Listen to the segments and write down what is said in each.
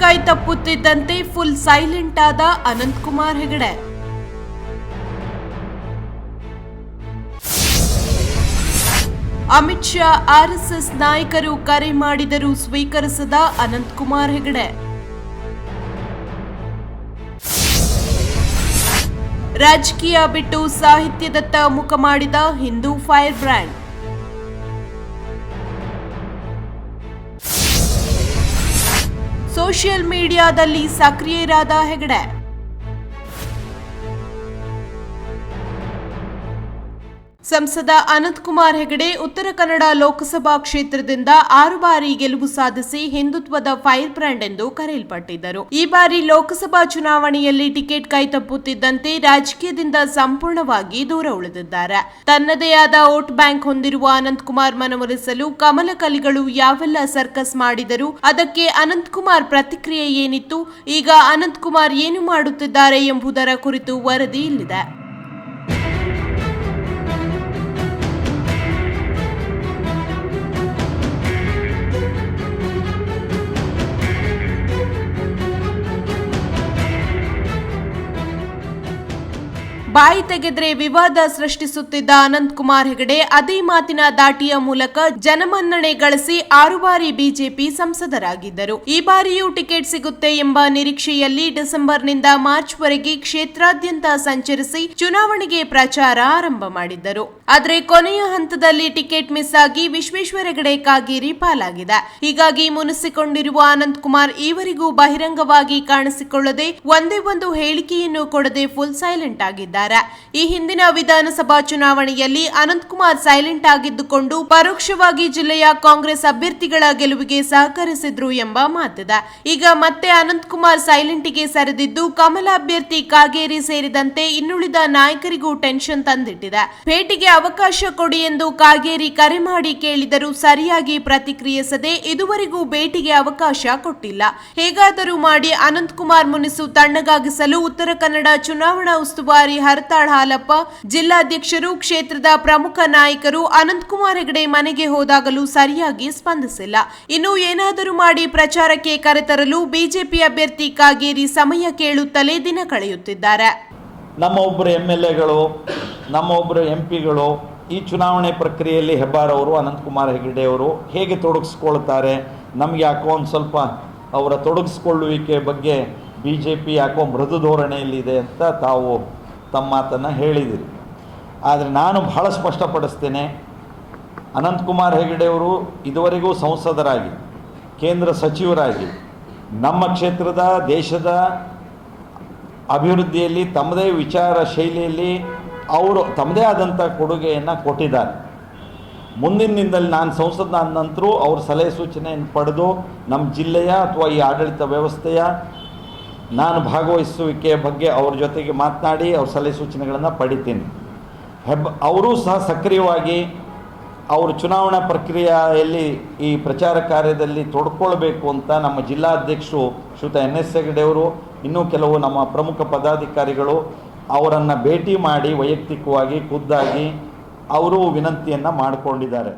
ಕೈ ತಪ್ಪುತ್ತಿದ್ದಂತೆ full silent ಆದ Ananthkumar Hegde. Amit Shah RSS ನಾಯಕರು ಕರೆ ಮಾಡಿದರೂ ಸ್ವೀಕರಿಸದ ಅನಂತಕುಮಾರ್ ಹೆಗಡೆ. ರಾಜಕೀಯ ಬಿಟ್ಟು ಸಾಹಿತ್ಯದತ್ತ ಮುಖ ಮಾಡಿದ ಹಿಂದೂ ಫೈರ್ ಬ್ರ್ಯಾಂಡ್. ಸೋಷಿಯಲ್ ಮೀಡಿಯಾದಲ್ಲಿ ಸಕ್ರಿಯರಾದ ಹೆಗಡೆ ಸಂಸದ ಅನಂತಕುಮಾರ್ ಹೆಗಡೆ ಉತ್ತರ ಕನ್ನಡ ಲೋಕಸಭಾ ಕ್ಷೇತ್ರದಿಂದ ಆರು ಬಾರಿ ಗೆಲುವು ಸಾಧಿಸಿ ಹಿಂದುತ್ವದ ಫೈರ್ ಬ್ರ್ಯಾಂಡ್ ಎಂದು ಕರೆಯಲ್ಪಟ್ಟಿದ್ದರು. ಈ ಬಾರಿ ಲೋಕಸಭಾ ಚುನಾವಣೆಯಲ್ಲಿ ಟಿಕೆಟ್ ಕೈತಪ್ಪುತ್ತಿದ್ದಂತೆ ರಾಜಕೀಯದಿಂದ ಸಂಪೂರ್ಣವಾಗಿ ದೂರ ಉಳಿದಿದ್ದಾರೆ. ತನ್ನದೇ ಆದ ವೋಟ್ ಬ್ಯಾಂಕ್ ಹೊಂದಿರುವ ಅನಂತಕುಮಾರ್ ಮನವೊಲಿಸಲು ಕಮಲ ಕಲಿಗಳು ಯಾವೆಲ್ಲ ಸರ್ಕಸ್ ಮಾಡಿದರು, ಅದಕ್ಕೆ ಅನಂತಕುಮಾರ್ ಪ್ರತಿಕ್ರಿಯೆ ಏನಿತ್ತು, ಈಗ ಅನಂತಕುಮಾರ್ ಏನು ಮಾಡುತ್ತಿದ್ದಾರೆ ಎಂಬುದರ ಕುರಿತು ವರದಿ ಇಲ್ಲಿದೆ. ಬಾಯಿ ತೆಗೆದ್ರೆ ವಿವಾದ ಸೃಷ್ಟಿಸುತ್ತಿದ್ದ ಅನಂತಕುಮಾರ್ ಹೆಗಡೆ ಅದೇ ಮಾತಿನ ದಾಟಿಯ ಮೂಲಕ ಜನಮನ್ನಣೆ ಗಳಿಸಿ ಆರು ಬಾರಿ ಬಿಜೆಪಿ ಸಂಸದರಾಗಿದ್ದರು. ಈ ಬಾರಿಯೂ ಟಿಕೆಟ್ ಸಿಗುತ್ತೆ ಎಂಬ ನಿರೀಕ್ಷೆಯಲ್ಲಿ ಡಿಸೆಂಬರ್ನಿಂದ ಮಾರ್ಚ್ವರೆಗೆ ಕ್ಷೇತ್ರಾದ್ಯಂತ ಸಂಚರಿಸಿ ಚುನಾವಣೆಗೆ ಪ್ರಚಾರ ಆರಂಭ ಮಾಡಿದ್ದರು. ಆದರೆ ಕೊನೆಯ ಹಂತದಲ್ಲಿ ಟಿಕೆಟ್ ಮಿಸ್ ಆಗಿ ವಿಶ್ವೇಶ್ವರ ಹೆಗಡೆ ಕಾಗೇರಿ ಪಾಲಾಗಿದೆ. ಹೀಗಾಗಿ ಮುನಿಸಿಕೊಂಡಿರುವ ಅನಂತಕುಮಾರ್ ಈವರೆಗೂ ಬಹಿರಂಗವಾಗಿ ಕಾಣಿಸಿಕೊಳ್ಳದೆ ಒಂದೇ ಒಂದು ಹೇಳಿಕೆಯನ್ನು ಕೊಡದೆ ಫುಲ್ ಸೈಲೆಂಟ್ ಆಗಿದ್ದಾರೆ. ಈ ಹಿಂದಿನ ವಿಧಾನಸಭಾ ಚುನಾವಣೆಯಲ್ಲಿ ಅನಂತಕುಮಾರ್ ಸೈಲೆಂಟ್ ಆಗಿದ್ದುಕೊಂಡು ಪರೋಕ್ಷವಾಗಿ ಜಿಲ್ಲೆಯ ಕಾಂಗ್ರೆಸ್ ಅಭ್ಯರ್ಥಿಗಳ ಗೆಲುವಿಗೆ ಸಹಕರಿಸಿದ್ರು ಎಂಬ ಮಾತಿದೆ. ಈಗ ಮತ್ತೆ ಅನಂತಕುಮಾರ್ ಸೈಲೆಂಟ್ಗೆ ಸರಿದಿದ್ದು ಕಮಲ ಅಭ್ಯರ್ಥಿ ಕಾಗೇರಿ ಸೇರಿದಂತೆ ಇನ್ನುಳಿದ ನಾಯಕರಿಗೂ ಟೆನ್ಷನ್ ತಂದಿಟ್ಟಿದೆ. ಭೇಟಿಗೆ ಅವಕಾಶ ಕೊಡಿ ಎಂದು ಕಾಗೇರಿ ಕರೆ ಮಾಡಿ ಕೇಳಿದರೂ ಸರಿಯಾಗಿ ಪ್ರತಿಕ್ರಿಯಿಸದೆ ಇದುವರೆಗೂ ಭೇಟಿಗೆ ಅವಕಾಶ ಕೊಟ್ಟಿಲ್ಲ. ಹೇಗಾದರೂ ಮಾಡಿ ಅನಂತಕುಮಾರ್ ಮುನಿಸು ತಣ್ಣಗಾಗಿಸಲು ಉತ್ತರ ಕನ್ನಡ ಚುನಾವಣಾ ಉಸ್ತುವಾರಿ ಹರತಾಳ್ ಹಾಲಪ್ಪ, ಜಿಲ್ಲಾಧ್ಯಕ್ಷರು, ಕ್ಷೇತ್ರದ ಪ್ರಮುಖ ನಾಯಕರು ಅನಂತಕುಮಾರ್ ಹೆಗಡೆ ಮನೆಗೆ ಹೋದಾಗಲೂ ಸರಿಯಾಗಿ ಸ್ಪಂದಿಸಿಲ್ಲ. ಇನ್ನು ಏನಾದರೂ ಮಾಡಿ ಪ್ರಚಾರಕ್ಕೆ ಕರೆತರಲು ಬಿಜೆಪಿ ಅಭ್ಯರ್ಥಿ ಕಾಗೇರಿ ಸಮಯ ಕೇಳುತ್ತಲೇ ದಿನ ಕಳೆಯುತ್ತಿದ್ದಾರೆ. ನಮ್ಮ ಒಬ್ಬರು ಎಂ ಎಲ್ ಎಗಳು, ನಮ್ಮ ಒಬ್ಬರು ಎಂ ಪಿಗಳು ಈ ಚುನಾವಣೆ ಪ್ರಕ್ರಿಯೆಯಲ್ಲಿ ಹೆಬ್ಬಾರವರು ಅನಂತಕುಮಾರ್ ಹೆಗಡೆ ಅವರು ಹೇಗೆ ತೊಡಗಿಸ್ಕೊಳ್ತಾರೆ, ನಮಗೆ ಯಾಕೋ ಒಂದು ಸ್ವಲ್ಪ ಅವರ ತೊಡಗಿಸ್ಕೊಳ್ಳುವಿಕೆ ಬಗ್ಗೆ ಬಿ ಜೆ ಪಿ ಯಾಕೋ ಮೃದು ಧೋರಣೆಯಲ್ಲಿದೆ ಅಂತ ತಾವು ತಮ್ಮ ಮಾತನ್ನು ಹೇಳಿದಿರಿ. ಆದರೆ ನಾನು ಬಹಳ ಸ್ಪಷ್ಟಪಡಿಸ್ತೇನೆ, ಅನಂತಕುಮಾರ್ ಹೆಗಡೆಯವರು ಇದುವರೆಗೂ ಸಂಸದರಾಗಿ, ಕೇಂದ್ರ ಸಚಿವರಾಗಿ, ನಮ್ಮ ಕ್ಷೇತ್ರದ, ದೇಶದ ಅಭಿವೃದ್ಧಿಯಲ್ಲಿ ತಮ್ಮದೇ ವಿಚಾರ ಶೈಲಿಯಲ್ಲಿ ಅವರು ತಮ್ಮದೇ ಆದಂಥ ಕೊಡುಗೆಯನ್ನು ಕೊಟ್ಟಿದ್ದಾರೆ. ಮುಂದಿನ ನಾನು ಸಂಸದ ನಂತರ ಅವ್ರ ಸಲಹೆ ಸೂಚನೆಯನ್ನು ಪಡೆದು ನಮ್ಮ ಜಿಲ್ಲೆಯ ಅಥವಾ ಈ ಆಡಳಿತ ವ್ಯವಸ್ಥೆಯ ನಾನು ಭಾಗವಹಿಸುವಿಕೆಯ ಬಗ್ಗೆ ಅವ್ರ ಜೊತೆಗೆ ಮಾತನಾಡಿ ಅವ್ರ ಸಲಹೆ ಸೂಚನೆಗಳನ್ನು ಪಡಿತೀನಿ. ಹೆಬ್, ಅವರೂ ಸಹ ಸಕ್ರಿಯವಾಗಿ ಅವರು ಚುನಾವಣಾ ಪ್ರಕ್ರಿಯೆಯಲ್ಲಿ ಈ ಪ್ರಚಾರ ಕಾರ್ಯದಲ್ಲಿ ತೊಡ್ಕೊಳ್ಬೇಕು ಅಂತ ನಮ್ಮ ಜಿಲ್ಲಾಧ್ಯಕ್ಷರು ಶ್ರುತ ಎನ್ ಎಸ್ ಹೆಗಡೆಯವರು ಇನ್ನೂ ಕೆಲವು ನಮ್ಮ ಪ್ರಮುಖ ಪದಾಧಿಕಾರಿಗಳು ಅವರನ್ನು ಭೇಟಿ ಮಾಡಿ ವೈಯಕ್ತಿಕವಾಗಿ ಖುದ್ದಾಗಿ ಅವರು ವಿನಂತಿಯನ್ನು ಮಾಡಿಕೊಂಡಿದ್ದಾರೆ.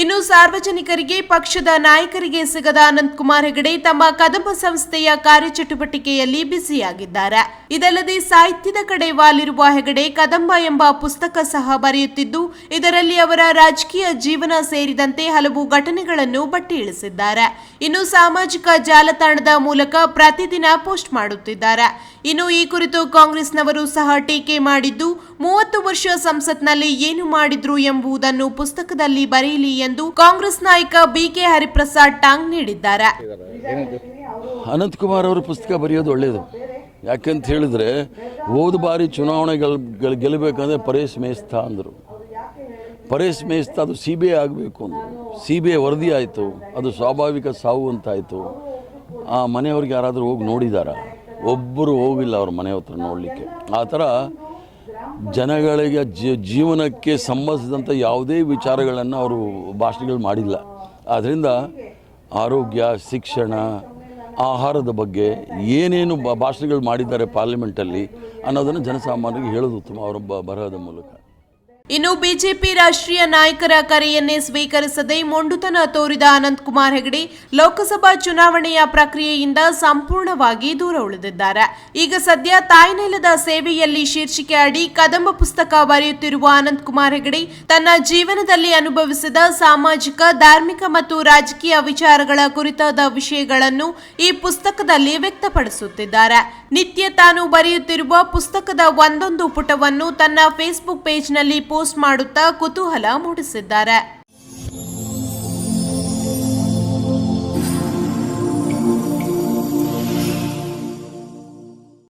ಇನ್ನು ಸಾರ್ವಜನಿಕರಿಗೆ, ಪಕ್ಷದ ನಾಯಕರಿಗೆ ಸಿಗದ ಅನಂತಕುಮಾರ್ ಹೆಗಡೆ ತಮ್ಮ ಕದಂಬ ಸಂಸ್ಥೆಯ ಕಾರ್ಯಚಟುವಟಿಕೆಯಲ್ಲಿ ಬ್ಯುಸಿಯಾಗಿದ್ದಾರೆ. ಇದಲ್ಲದೆ ಸಾಹಿತ್ಯದ ಕಡೆ ವಾಲಿರುವ ಹೆಗಡೆ ಕದಂಬ ಎಂಬ ಪುಸ್ತಕ ಸಹ ಬರೆಯುತ್ತಿದ್ದು, ಇದರಲ್ಲಿ ಅವರ ರಾಜಕೀಯ ಜೀವನ ಸೇರಿದಂತೆ ಹಲವು ಘಟನೆಗಳನ್ನು ಬಟ್ಟಿ ಇಳಿಸಿದ್ದಾರೆ ಇನ್ನು ಸಾಮಾಜಿಕ ಜಾಲತಾಣದ ಮೂಲಕ ಪ್ರತಿದಿನ ಪೋಸ್ಟ್ ಮಾಡುತ್ತಿದ್ದಾರೆ. ಇನ್ನು ಈ ಕುರಿತು ಕಾಂಗ್ರೆಸ್ನವರು ಸಹ ಟೀಕೆ ಮಾಡಿದ್ದು ಮೂವತ್ತು ವರ್ಷ ಸಂಸತ್ನಲ್ಲಿ ಏನು ಮಾಡಿದ್ರು ಎಂಬುದನ್ನು ಪುಸ್ತಕದಲ್ಲಿ ಬರೆಯಲಿ ಎಂದು ಕಾಂಗ್ರೆಸ್ ನಾಯಕ ಬಿಕೆ ಹರಿಪ್ರಸಾದ್ ಟಾಂಗ್ ನೀಡಿದ್ದಾರೆ. ಅನಂತಕುಮಾರ್ ಅವರು ಪುಸ್ತಕ ಬರೆಯೋದು ಒಳ್ಳೆಯದು ಯಾಕೆಂತ ಹೇಳಿದ್ರೆ, ಹೋದ ಬಾರಿ ಚುನಾವಣೆಗಳು ಗೆಲ್- ಗೆಲ್ಲಬೇಕಂದ್ರೆ ಪರೇಶ್ ಮೇಸ್ತಾ ಅಂದರು. ಪರೇಶ್ ಮೇಸ್ತಾ ಅದು ಸಿ ಬಿ ಐ ಆಗಬೇಕು ಅಂದರು. ಸಿ ಬಿ ಐ ವರದಿ ಆಯಿತು, ಅದು ಸ್ವಾಭಾವಿಕ ಸಾವು ಅಂತಾಯಿತು. ಆ ಮನೆಯವ್ರಿಗೆ ಯಾರಾದರೂ ಹೋಗಿ ನೋಡಿದಾರ? ಒಬ್ಬರು ಹೋಗಿಲ್ಲ ಅವ್ರ ಮನೆ ಹತ್ರ ನೋಡಲಿಕ್ಕೆ. ಆ ಥರ ಜನಗಳಿಗೆ ಜೀವನಕ್ಕೆ ಸಂಬಂಧಿಸಿದಂಥ ಯಾವುದೇ ವಿಚಾರಗಳನ್ನು ಅವರು ಭಾಷಣಗಳು ಮಾಡಿಲ್ಲ. ಆದ್ದರಿಂದ ಆರೋಗ್ಯ, ಶಿಕ್ಷಣ, ಆಹಾರದ ಬಗ್ಗೆ ಏನೇನು ಭಾಷಣಗಳು ಮಾಡಿದ್ದಾರೆ ಪಾರ್ಲಿಮೆಂಟಲ್ಲಿ ಅನ್ನೋದನ್ನು ಜನಸಾಮಾನ್ಯರಿಗೆ ಹೇಳೋದು ಉತ್ತಮ ಅವರ ಬರಹದ ಮೂಲಕ. ಇನ್ನು ಬಿಜೆಪಿ ರಾಷ್ಟ್ರೀಯ ನಾಯಕರ ಕರೆಯನ್ನೇ ಸ್ವೀಕರಿಸದೆ ಮೊಂಡುತನ ತೋರಿದ ಅನಂತಕುಮಾರ್ ಹೆಗಡೆ ಲೋಕಸಭಾ ಚುನಾವಣೆಯ ಪ್ರಕ್ರಿಯೆಯಿಂದ ಸಂಪೂರ್ಣವಾಗಿ ದೂರ ಉಳಿದಿದ್ದಾರೆ. ಈಗ ಸದ್ಯ ತಾಯ್ನೆಲದ ಸೇವೆಯಲ್ಲಿ ಶೀರ್ಷಿಕೆ ಅಡಿ ಕದಂಬ ಪುಸ್ತಕ ಬರೆಯುತ್ತಿರುವ ಅನಂತಕುಮಾರ್ ಹೆಗಡೆ ತನ್ನ ಜೀವನದಲ್ಲಿ ಅನುಭವಿಸಿದ ಸಾಮಾಜಿಕ, ಧಾರ್ಮಿಕ ಮತ್ತು ರಾಜಕೀಯ ವಿಚಾರಗಳ ಕುರಿತಾದ ವಿಷಯಗಳನ್ನು ಈ ಪುಸ್ತಕದಲ್ಲಿ ವ್ಯಕ್ತಪಡಿಸುತ್ತಿದ್ದಾರೆ. ನಿತ್ಯ ತಾನು ಬರೆಯುತ್ತಿರುವ ಪುಸ್ತಕದ ಒಂದೊಂದು ಪುಟವನ್ನು ತನ್ನ ಫೇಸ್ಬುಕ್ ಪೇಜ್ನಲ್ಲಿ ಪೋಸ್ಟ್ ಮಾಡುತ್ತಾ ಕುತೂಹಲ ಮೂಡಿಸಿದ್ದಾರೆ.